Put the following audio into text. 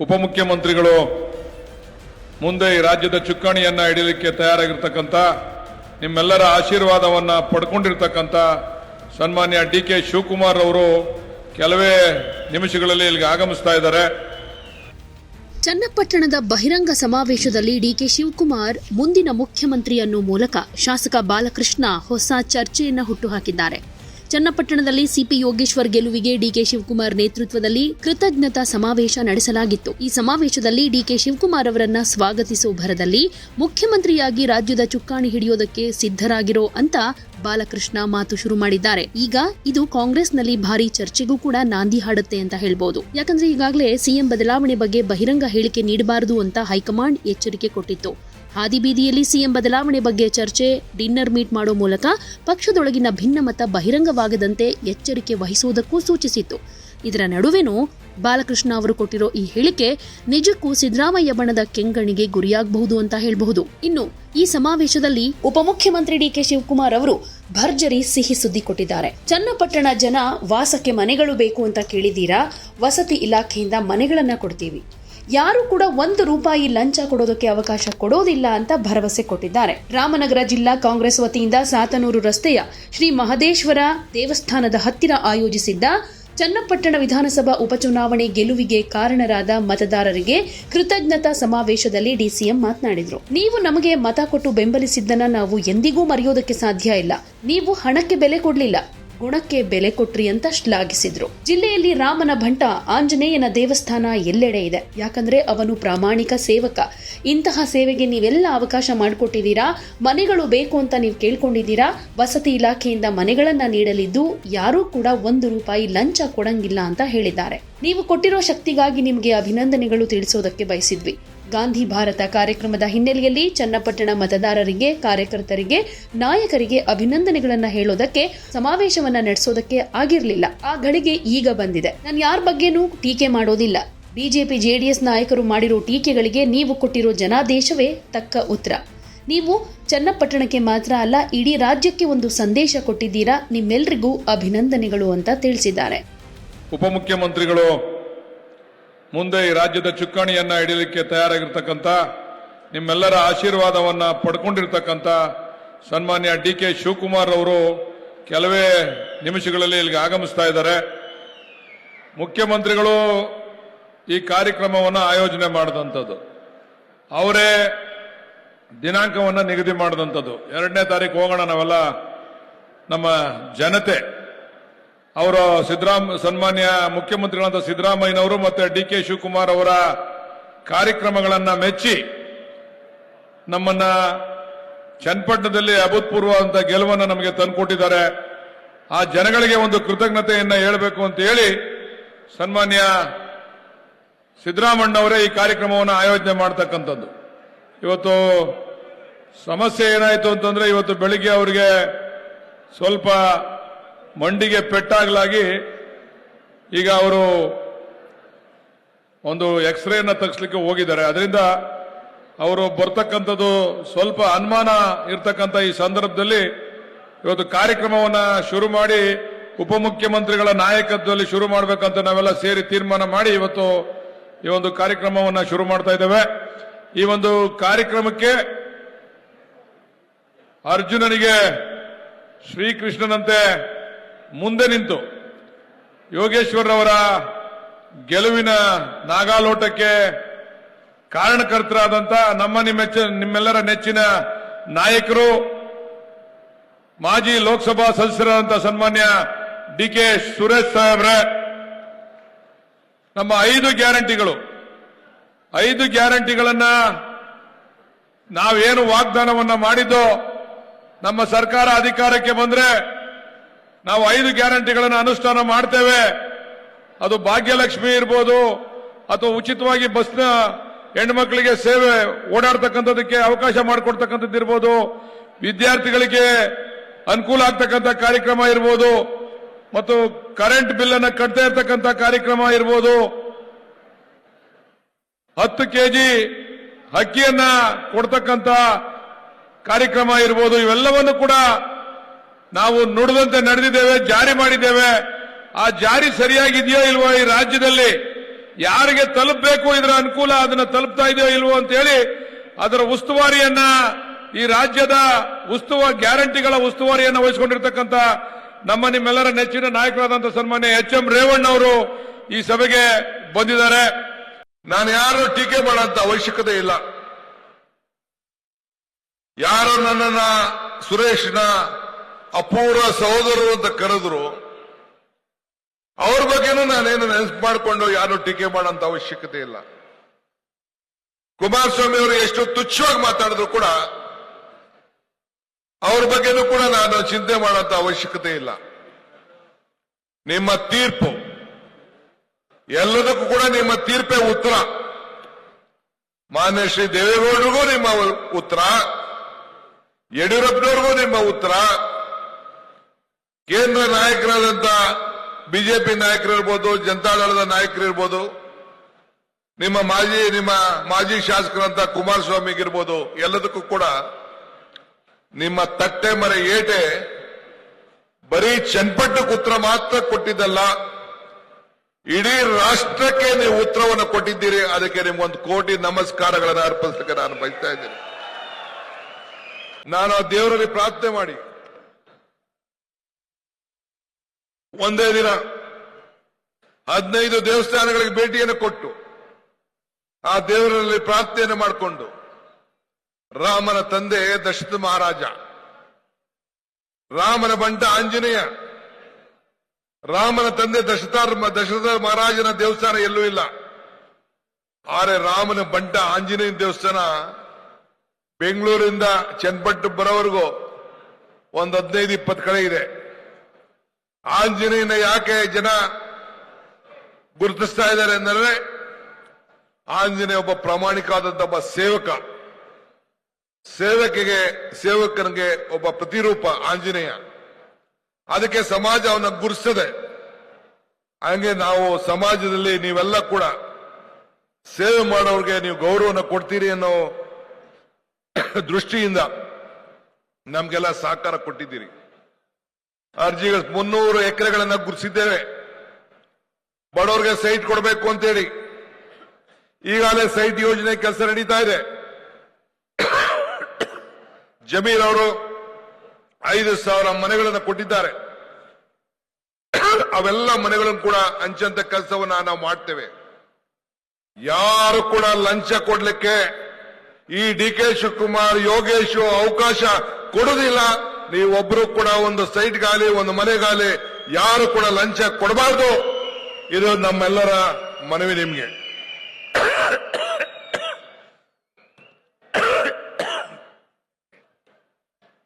ಉಪಮುಖ್ಯಮಂತ್ರಿಗಳು ಮುಂದೆ ಈ ರಾಜ್ಯದ ಚುಕ್ಕಾಣಿಯನ್ನು ಹಿಡಿಯಲಿಕ್ಕೆ ತಯಾರಾಗಿರ್ತಕ್ಕಂಥ ನಿಮ್ಮೆಲ್ಲರ ಆಶೀರ್ವಾದವನ್ನು ಪಡ್ಕೊಂಡಿರ್ತಕ್ಕಂಥ ಸನ್ಮಾನ್ಯ ಡಿ ಕೆ ಶಿವಕುಮಾರ್ ಅವರು ಕೆಲವೇ ನಿಮಿಷಗಳಲ್ಲಿ ಇಲ್ಲಿಗೆ ಆಗಮಿಸ್ತಾ ಇದ್ದಾರೆ. ಚನ್ನಪಟ್ಟಣದ ಬಹಿರಂಗ ಸಮಾವೇಶದಲ್ಲಿ ಡಿಕೆ ಶಿವಕುಮಾರ್ ಮುಂದಿನ ಮುಖ್ಯಮಂತ್ರಿಯನ್ನು ಮೂಲಕ ಶಾಸಕ ಬಾಲಕೃಷ್ಣ ಹೊಸ ಚರ್ಚೆಯನ್ನು ಹುಟ್ಟುಹಾಕಿದ್ದಾರೆ ಚನ್ನಪಟ್ಟಣದಲ್ಲಿ ಸಿಪಿ ಯೋಗೇಶ್ವರ್ ಗೆಲುವಿಗೆ ಡಿಕೆ ಶಿವಕುಮಾರ್ ನೇತೃತ್ವದಲ್ಲಿ ಕೃತಜ್ಞತಾ ಸಮಾವೇಶ ನಡೆಸಲಾಗಿತ್ತು. ಈ ಸಮಾವೇಶದಲ್ಲಿ ಡಿಕೆ ಶಿವಕುಮಾರ್ ಅವರನ್ನ ಸ್ವಾಗತಿಸುವ ಭರದಲ್ಲಿ ಮುಖ್ಯಮಂತ್ರಿಯಾಗಿ ರಾಜ್ಯದ ಚುಕ್ಕಾಣಿ ಹಿಡಿಯೋದಕ್ಕೆ ಸಿದ್ಧರಾಗಿರೋ ಅಂತ ಬಾಲಕೃಷ್ಣ ಮಾತು ಶುರು ಮಾಡಿದ್ದಾರೆ. ಈಗ ಇದು ಕಾಂಗ್ರೆಸ್ನಲ್ಲಿ ಭಾರಿ ಚರ್ಚೆಗೂ ಕೂಡ ನಾಂದಿ ಹಾಡುತ್ತೆ ಅಂತ ಹೇಳ್ಬೋದು. ಯಾಕಂದ್ರೆ ಈಗಾಗಲೇ ಸಿಎಂ ಬದಲಾವಣೆ ಬಗ್ಗೆ ಬಹಿರಂಗ ಹೇಳಿಕೆ ನೀಡಬಾರದು ಅಂತ ಹೈಕಮಾಂಡ್ ಎಚ್ಚರಿಕೆ ಕೊಟ್ಟಿತ್ತು. ಹಾದಿಬೀದಿಯಲ್ಲಿ ಸಿಎಂ ಬದಲಾವಣೆ ಬಗ್ಗೆ ಚರ್ಚೆ, ಡಿನ್ನರ್ ಮೀಟ್ ಮಾಡೋ ಮೂಲಕ ಪಕ್ಷದೊಳಗಿನ ಭಿನ್ನಮತ ಬಹಿರಂಗವಾಗದಂತೆ ಎಚ್ಚರಿಕೆ ವಹಿಸುವುದಕ್ಕೂ ಸೂಚಿಸಿತ್ತು. ಇದರ ನಡುವೆನೂ ಬಾಲಕೃಷ್ಣ ಅವರು ಕೊಟ್ಟಿರೋ ಈ ಹೇಳಿಕೆ ನಿಜಕ್ಕೂ ಸಿದ್ದರಾಮಯ್ಯ ಬಣದ ಕೆಂಗಣಿಗೆ ಗುರಿಯಾಗಬಹುದು ಅಂತ ಹೇಳಬಹುದು. ಇನ್ನು ಈ ಸಮಾವೇಶದಲ್ಲಿ ಉಪಮುಖ್ಯಮಂತ್ರಿ ಡಿ ಕೆ ಶಿವಕುಮಾರ್ ಅವರು ಭರ್ಜರಿ ಸಿಹಿ ಸುದ್ದಿ ಕೊಟ್ಟಿದ್ದಾರೆ. ಚನ್ನಪಟ್ಟಣ ಜನ ವಾಸಕ್ಕೆ ಮನೆಗಳು ಬೇಕು ಅಂತ ಕೇಳಿದ್ದೀರಾ? ವಸತಿ ಇಲಾಖೆಯಿಂದ ಮನೆಗಳನ್ನ ಕೊಡ್ತೀವಿ. ಯಾರು ಕೂಡ ಒಂದು ರೂಪಾಯಿ ಲಂಚ ಕೊಡೋದಕ್ಕೆ ಅವಕಾಶ ಕೊಡೋದಿಲ್ಲ ಅಂತ ಭರವಸೆ ಕೊಟ್ಟಿದ್ದಾರೆ. ರಾಮನಗರ ಜಿಲ್ಲಾ ಕಾಂಗ್ರೆಸ್ ವತಿಯಿಂದ ಸಾತನೂರು ರಸ್ತೆಯ ಶ್ರೀ ಮಹದೇಶ್ವರ ದೇವಸ್ಥಾನದ ಹತ್ತಿರ ಆಯೋಜಿಸಿದ್ದ ಚನ್ನಪಟ್ಟಣ ವಿಧಾನಸಭಾ ಉಪಚುನಾವಣೆ ಗೆಲುವಿಗೆ ಕಾರಣರಾದ ಮತದಾರರಿಗೆ ಕೃತಜ್ಞತಾ ಸಮಾವೇಶದಲ್ಲಿ ಡಿಸಿಎಂ ಮಾತನಾಡಿದರು. ನೀವು ನಮಗೆ ಮತ ಕೊಟ್ಟು ಬೆಂಬಲಿಸಿದ್ದನ್ನ ನಾವು ಎಂದಿಗೂ ಮರೆಯೋದಕ್ಕೆ ಸಾಧ್ಯ ಇಲ್ಲ. ನೀವು ಹಣಕ್ಕೆ ಬೆಲೆ ಕೊಡ್ಲಿಲ್ಲ. ಗುಣಕ್ಕೆ ಬೆಲೆ ಕೊಟ್ರಿ ಅಂತ ಶ್ಲಾಘಿಸಿದ್ರು. ಜಿಲ್ಲೆಯಲ್ಲಿ ರಾಮನ ಭಂಟ ಆಂಜನೇಯನ ದೇವಸ್ಥಾನ ಎಲ್ಲೆಡೆ ಇದೆ. ಯಾಕಂದ್ರೆ ಅವನು ಪ್ರಾಮಾಣಿಕ ಸೇವಕ. ಇಂತಹ ಸೇವೆಗೆ ನೀವೆಲ್ಲ ಅವಕಾಶ ಮಾಡಿಕೊಟ್ಟಿದ್ದೀರಾ? ಮನೆಗಳು ಬೇಕು ಅಂತ ನೀವು ಕೇಳ್ಕೊಂಡಿದ್ದೀರಾ? ವಸತಿ ಇಲಾಖೆಯಿಂದ ಮನೆಗಳನ್ನ ನೀಡಲಿದ್ದು ಯಾರೂ ಕೂಡ ಒಂದು ರೂಪಾಯಿ ಲಂಚ ಕೊಡಂಗಿಲ್ಲ ಅಂತ ಹೇಳಿದ್ದಾರೆ. ನೀವು ಕೊಟ್ಟಿರೋ ಶಕ್ತಿಗಾಗಿ ನಿಮಗೆ ಅಭಿನಂದನೆಗಳು ತಿಳಿಸೋದಕ್ಕೆ ಬಯಸಿದ್ವಿ. ಗಾಂಧಿ ಭಾರತ ಕಾರ್ಯಕ್ರಮದ ಹಿನ್ನೆಲೆಯಲ್ಲಿ ಚನ್ನಪಟ್ಟಣ ಮತದಾರರಿಗೆ, ಕಾರ್ಯಕರ್ತರಿಗೆ, ನಾಯಕರಿಗೆ ಅಭಿನಂದನೆಗಳನ್ನು ಹೇಳೋದಕ್ಕೆ, ಸಮಾವೇಶವನ್ನ ನಡೆಸೋದಕ್ಕೆ ಆಗಿರಲಿಲ್ಲ. ಆ ಘಳಿಗೆ ಈಗ ಬಂದಿದೆ. ನಾನು ಯಾರ ಬಗ್ಗೆನೂ ಟೀಕೆ ಮಾಡೋದಿಲ್ಲ. ಬಿಜೆಪಿ, ಜೆಡಿಎಸ್ ನಾಯಕರು ಮಾಡಿರೋ ಟೀಕೆಗಳಿಗೆ ನೀವು ಕೊಟ್ಟಿರೋ ಜನಾದೇಶವೇ ತಕ್ಕ ಉತ್ತರ. ನೀವು ಚನ್ನಪಟ್ಟಣಕ್ಕೆ ಮಾತ್ರ ಅಲ್ಲ, ಇಡೀ ರಾಜ್ಯಕ್ಕೆ ಒಂದು ಸಂದೇಶ ಕೊಟ್ಟಿದ್ದೀರಾ. ನಿಮ್ಮೆಲ್ರಿಗೂ ಅಭಿನಂದನೆಗಳು ಅಂತ ತಿಳಿಸಿದ್ದಾರೆ. ಉಪಮುಖ್ಯಮಂತ್ರಿಗಳು ಮುಂದೆ ಈ ರಾಜ್ಯದ ಚುಕ್ಕಾಣಿಯನ್ನ ಹಿಡಿಯಲಿಕ್ಕೆ ತಯಾರಾಗಿರ್ತಕ್ಕಂಥ ನಿಮ್ಮೆಲ್ಲರ ಆಶೀರ್ವಾದವನ್ನ ಪಡ್ಕೊಂಡಿರ್ತಕ್ಕಂಥ ಸನ್ಮಾನ್ಯ ಡಿ ಕೆ ಶಿವಕುಮಾರ್ ಅವರು ಕೆಲವೇ ನಿಮಿಷಗಳಲ್ಲಿ ಇಲ್ಲಿಗೆ ಆಗಮಿಸ್ತಾ ಇದ್ದಾರೆ. ಮುಖ್ಯಮಂತ್ರಿಗಳು ಈ ಕಾರ್ಯಕ್ರಮವನ್ನು ಆಯೋಜನೆ ಮಾಡಿದಂಥದ್ದು. ಅವರೇ ದಿನಾಂಕವನ್ನು ನಿಗದಿ ಮಾಡಿದಂಥದ್ದು. ಎರಡನೇ ತಾರೀಕು ಹೋಗೋಣ ನಾವೆಲ್ಲ ನಮ್ಮ ಜನತೆ. ಅವರ ಸಿದ್ದರಾಮ ಸನ್ಮಾನ್ಯ ಮುಖ್ಯಮಂತ್ರಿಗಳಾದ ಸಿದ್ದರಾಮಯ್ಯನವರು ಮತ್ತು ಡಿ ಕೆ ಶಿವಕುಮಾರ್ ಅವರ ಕಾರ್ಯಕ್ರಮಗಳನ್ನು ಮೆಚ್ಚಿ ನಮ್ಮನ್ನ ಚನ್ನಪಟ್ಟಣದಲ್ಲಿ ಅಭೂತಪೂರ್ವ ಅಂತ ಗೆಲುವನ್ನು ನಮಗೆ ತಂದುಕೊಟ್ಟಿದ್ದಾರೆ. ಆ ಜನಗಳಿಗೆ ಒಂದು ಕೃತಜ್ಞತೆಯನ್ನು ಹೇಳಬೇಕು ಅಂತ ಹೇಳಿ ಸನ್ಮಾನ್ಯ ಸಿದ್ದರಾಮಣ್ಣವರೇ ಈ ಕಾರ್ಯಕ್ರಮವನ್ನು ಆಯೋಜನೆ ಮಾಡತಕ್ಕಂಥದ್ದು. ಇವತ್ತು ಸಮಸ್ಯೆ ಏನಾಯಿತು ಅಂತಂದ್ರೆ ಇವತ್ತು ಬೆಳಿಗ್ಗೆ ಅವರಿಗೆ ಸ್ವಲ್ಪ ಮಂಡಿಗೆ ಪೆಟ್ಟಾಗಲಾಗಿ ಈಗ ಅವರು ಒಂದು ಎಕ್ಸ್ರೇನ ತೆಗೆಸ್ಲಿಕ್ಕೆ ಹೋಗಿದ್ದಾರೆ. ಅದರಿಂದ ಅವರು ಬರ್ತಕ್ಕಂಥದ್ದು ಸ್ವಲ್ಪ ಅನುಮಾನ ಇರ್ತಕ್ಕಂಥ ಈ ಸಂದರ್ಭದಲ್ಲಿ ಇವತ್ತು ಕಾರ್ಯಕ್ರಮವನ್ನ ಶುರು ಮಾಡಿ ಉಪಮುಖ್ಯಮಂತ್ರಿಗಳ ನಾಯಕತ್ವದಲ್ಲಿ ಶುರು ಮಾಡಬೇಕಂತ ನಾವೆಲ್ಲ ಸೇರಿ ತೀರ್ಮಾನ ಮಾಡಿ ಇವತ್ತು ಈ ಒಂದು ಕಾರ್ಯಕ್ರಮವನ್ನ ಶುರು ಮಾಡ್ತಾ ಇದ್ದೇವೆ. ಈ ಒಂದು ಕಾರ್ಯಕ್ರಮಕ್ಕೆ ಅರ್ಜುನನಿಗೆ ಶ್ರೀಕೃಷ್ಣನಂತೆ ಮುಂದೆ ನಿಂತು. ಯೋಗೇಶ್ವರವರ ಗೆಲುವಿನ ನಾಗಾಲೋಟಕ್ಕೆ ಕಾರಣಕರ್ತರಾದಂತ ನಮ್ಮ ನಿಮ್ಮೆಚ್ಚ, ನಿಮ್ಮೆಲ್ಲರ ನೆಚ್ಚಿನ ನಾಯಕರು, ಮಾಜಿ ಲೋಕಸಭಾ ಸದಸ್ಯರಾದಂಥ ಸನ್ಮಾನ್ಯ ಡಿ ಕೆ ಸುರೇಶ್ ಸಾಹೇಬ್ರೆ, ನಮ್ಮ ಐದು ಗ್ಯಾರಂಟಿಗಳು. ಐದು ಗ್ಯಾರಂಟಿಗಳನ್ನ ನಾವೇನು ವಾಗ್ದಾನವನ್ನ ಮಾಡಿದ್ದೋ, ನಮ್ಮ ಸರ್ಕಾರ ಅಧಿಕಾರಕ್ಕೆ ಬಂದ್ರೆ ನಾವು ಐದು ಗ್ಯಾರಂಟಿಗಳನ್ನು ಅನುಷ್ಠಾನ ಮಾಡ್ತೇವೆ. ಅದು ಭಾಗ್ಯಲಕ್ಷ್ಮಿ ಇರ್ಬೋದು, ಅಥವಾ ಉಚಿತವಾಗಿ ಬಸ್ನ ಹೆಣ್ಮಕ್ಳಿಗೆ ಸೇವೆ ಓಡಾಡ್ತಕ್ಕಂಥದಕ್ಕೆ ಅವಕಾಶ ಮಾಡಿಕೊಡ್ತಕ್ಕಂಥದ್ದು ಇರ್ಬೋದು, ವಿದ್ಯಾರ್ಥಿಗಳಿಗೆ ಅನುಕೂಲ ಆಗ್ತಕ್ಕಂಥ ಕಾರ್ಯಕ್ರಮ ಇರ್ಬೋದು, ಮತ್ತು ಕರೆಂಟ್ ಬಿಲ್ ಅನ್ನು ಕಟ್ತಾ ಇರ್ತಕ್ಕಂಥ ಕಾರ್ಯಕ್ರಮ ಇರ್ಬೋದು. ಹತ್ತು ಕೆಜಿ ಅಕ್ಕಿಯನ್ನ ಕೊಡ್ತಕ್ಕಂಥ ಕಾರ್ಯಕ್ರಮ ಇರ್ಬೋದು, ಇವೆಲ್ಲವನ್ನು ಕೂಡ ನಾವು ನುಡಿದಂತೆ ನಡೆದಿದ್ದೇವೆ, ಜಾರಿ ಮಾಡಿದ್ದೇವೆ. ಆ ಜಾರಿ ಸರಿಯಾಗಿದೆಯೋ ಇಲ್ವೋ ಈ ರಾಜ್ಯದಲ್ಲಿ? ಯಾರಿಗೆ ತಲುಪಬೇಕು ಇದರ ಅನುಕೂಲ ಅದನ್ನ ತಲುಪ್ತಾ ಇದೆಯೋ ಇಲ್ವೋ ಅಂತ ಹೇಳಿ ಅದರ ಉಸ್ತುವಾರಿಯನ್ನ ಈ ರಾಜ್ಯದ ಉಸ್ತುವ, ಗ್ಯಾರಂಟಿಗಳ ಉಸ್ತುವಾರಿಯನ್ನ ವಹಿಸಿಕೊಂಡಿರ್ತಕ್ಕಂಥ ನಮ್ಮ ನಿಮ್ಮೆಲ್ಲರ ನೆಚ್ಚಿನ ನಾಯಕರಾದಂತಹ ಸನ್ಮಾನ್ಯ ಎಚ್ ಎಂ ರೇವಣ್ಣ ಅವರು ಈ ಸಭೆಗೆ ಬಂದಿದ್ದಾರೆ. ನಾನು ಯಾರು ಟೀಕೆ ಮಾಡುವಂತ ಅವಶ್ಯಕತೆ ಇಲ್ಲ. ಯಾರು ನನ್ನನ್ನ ಸುರೇಶ್ನ ಅಪೂರ್ವ ಸಹೋದರರು ಅಂತ ಕರೆದ್ರು. ಅವ್ರ ಬಗ್ಗೆನೂ ನಾನೇನು ನೆನಪು ಮಾಡಿಕೊಂಡು ಯಾರು ಟೀಕೆ ಮಾಡೋಂತ ಅವಶ್ಯಕತೆ ಇಲ್ಲ. ಕುಮಾರಸ್ವಾಮಿ ಅವರು ಎಷ್ಟು ತುಚ್ಛವಾಗಿ ಮಾತಾಡಿದ್ರು ಕೂಡ ಅವ್ರ ಬಗ್ಗೆನೂ ಕೂಡ ನಾನು ಚಿಂತೆ ಮಾಡೋಂತ ಅವಶ್ಯಕತೆ ಇಲ್ಲ. ನಿಮ್ಮ ತೀರ್ಪು. ಎಲ್ಲದಕ್ಕೂ ಕೂಡ ನಿಮ್ಮ ತೀರ್ಪೇ ಉತ್ತರ. ಮಾನ್ಯ ಶ್ರೀ ದೇವೇಗೌಡರಿಗೂ ನಿಮ್ಮ ಉತ್ತರ. ಯಡಿಯೂರಪ್ಪನವ್ರಿಗೂ ನಿಮ್ಮ ಉತ್ತರ. ಕೇಂದ್ರ ನಾಯಕರಾದಂತ ಬಿಜೆಪಿ ನಾಯಕರಿರ್ಬೋದು ಜನತಾದಳದ ನಾಯಕರಿರ್ಬೋದು, ನಿಮ್ಮ ಮಾಜಿ ನಿಮ್ಮ ಮಾಜಿ ಶಾಸಕರಂತ ಕುಮಾರಸ್ವಾಮಿಗಿರ್ಬೋದು ಎಲ್ಲದಕ್ಕೂ ಕೂಡ ನಿಮ್ಮ ತಟ್ಟೆ ಮರೆ ಏಟೆ ಬರೀ ಚನ್ಪಟ್ಟು ಉತ್ತರ ಮಾತ್ರ ಕೊಟ್ಟಿದ್ದಲ್ಲ, ಇಡೀ ರಾಷ್ಟ್ರಕ್ಕೆ ನೀವು ಉತ್ತರವನ್ನು ಕೊಟ್ಟಿದ್ದೀರಿ, ಅದಕ್ಕೆ ನಿಮ್ಗೊಂದು ಕೋಟಿ ನಮಸ್ಕಾರಗಳನ್ನು ಅರ್ಪಿಸಲಿಕ್ಕೆ ನಾನು ಬಯಸ್ತಾ ಇದ್ದೇನೆ. ನಾನು ದೇವರಲ್ಲಿ ಪ್ರಾರ್ಥನೆ ಮಾಡಿ. ಒಂದೇ ದಿನ ಹದಿನೈದು ದೇವಸ್ಥಾನಗಳಿಗೆ ಭೇಟಿಯನ್ನು ಕೊಟ್ಟು ಆ ದೇವರಲ್ಲಿ ಪ್ರಾರ್ಥನೆಯನ್ನು ಮಾಡಿಕೊಂಡು ರಾಮನ ತಂದೆ ದಶರಥ ಮಹಾರಾಜ, ರಾಮನ ಬಂಟ ಆಂಜನೇಯ, ರಾಮನ ತಂದೆ ದಶರಥ ದಶರಥ ಮಹಾರಾಜನ ದೇವಸ್ಥಾನ ಎಲ್ಲೂ ಇಲ್ಲ. ಆದರೆ ರಾಮನ ಬಂಟ ಆಂಜನೇಯ ದೇವಸ್ಥಾನ ಬೆಂಗಳೂರಿಂದ ಚನ್ನಪಟ್ಟು ಬರೋವರೆಗೂ ಒಂದು ಹದಿನೈದು ಇಪ್ಪತ್ತು ಕಡೆ ಇದೆ. ಆಂಜನೇಯನ ಯಾಕೆ ಜನ ಗುರುತಿಸ್ತಾ ಇದ್ದಾರೆ ಅಂದರೆ ಆಂಜನೇಯ ಒಬ್ಬ ಪ್ರಾಮಾಣಿಕವಾದಂತಹ ಒಬ್ಬ ಸೇವಕ. ಸೇವಕಿಗೆ, ಸೇವಕನಿಗೆ ಒಬ್ಬ ಪ್ರತಿರೂಪ ಆಂಜನೇಯ. ಅದಕ್ಕೆ ಸಮಾಜ ಅವನ ಗುರುಸ್ತದೆ. ಹಂಗೆ ನಾವು ಸಮಾಜದಲ್ಲಿ ನೀವೆಲ್ಲ ಕೂಡ ಸೇವೆ ಮಾಡೋರಿಗೆ ನೀವು ಗೌರವನ ಕೊಡ್ತೀರಿ ಅನ್ನೋ ದೃಷ್ಟಿಯಿಂದ ನಮ್ಗೆಲ್ಲ ಸಹಕಾರ ಕೊಟ್ಟಿದ್ದೀರಿ. ಅರ್ಜಿಗಳು ಮುನ್ನೂರು ಎಕರೆಗಳನ್ನ ಗುರುತಿಸಿದ್ದೇವೆ ಬಡವರಿಗೆ ಸೈಟ್ ಕೊಡಬೇಕು ಅಂತೇಳಿ. ಈಗಾಗಲೇ ಸೈಟ್ ಯೋಜನೆ ಕೆಲಸ ನಡೀತಾ ಇದೆ. ಜಮೀರ್ ಅವರು ಐದು ಸಾವಿರ ಮನೆಗಳನ್ನು ಕೊಟ್ಟಿದ್ದಾರೆ. ಅವೆಲ್ಲ ಮನೆಗಳನ್ನು ಕೂಡ ಅಂಚಂತ ಕೆಲಸವನ್ನ ನಾವು ಮಾಡ್ತೇವೆ. ಯಾರು ಕೂಡ ಲಂಚ ಕೊಡ್ಲಿಕ್ಕೆ ಈ ಡಿ ಕೆ ಶಿವಕುಮಾರ್ ಯೋಗೇಶ್ ಅವಕಾಶ ಕೊಡುವುದಿಲ್ಲ ನೀವೊಬ್ರು ಕೂಡ ಒಂದು ಸೈಟ್ಗಾಲಿ ಒಂದು ಮನೆಗಾಲಿ ಯಾರು ಕೂಡ ಲಂಚ ಕೊಡಬಾರ್ದು. ಇದು ನಮ್ಮೆಲ್ಲರ ಮನವಿ ನಿಮ್ಗೆ.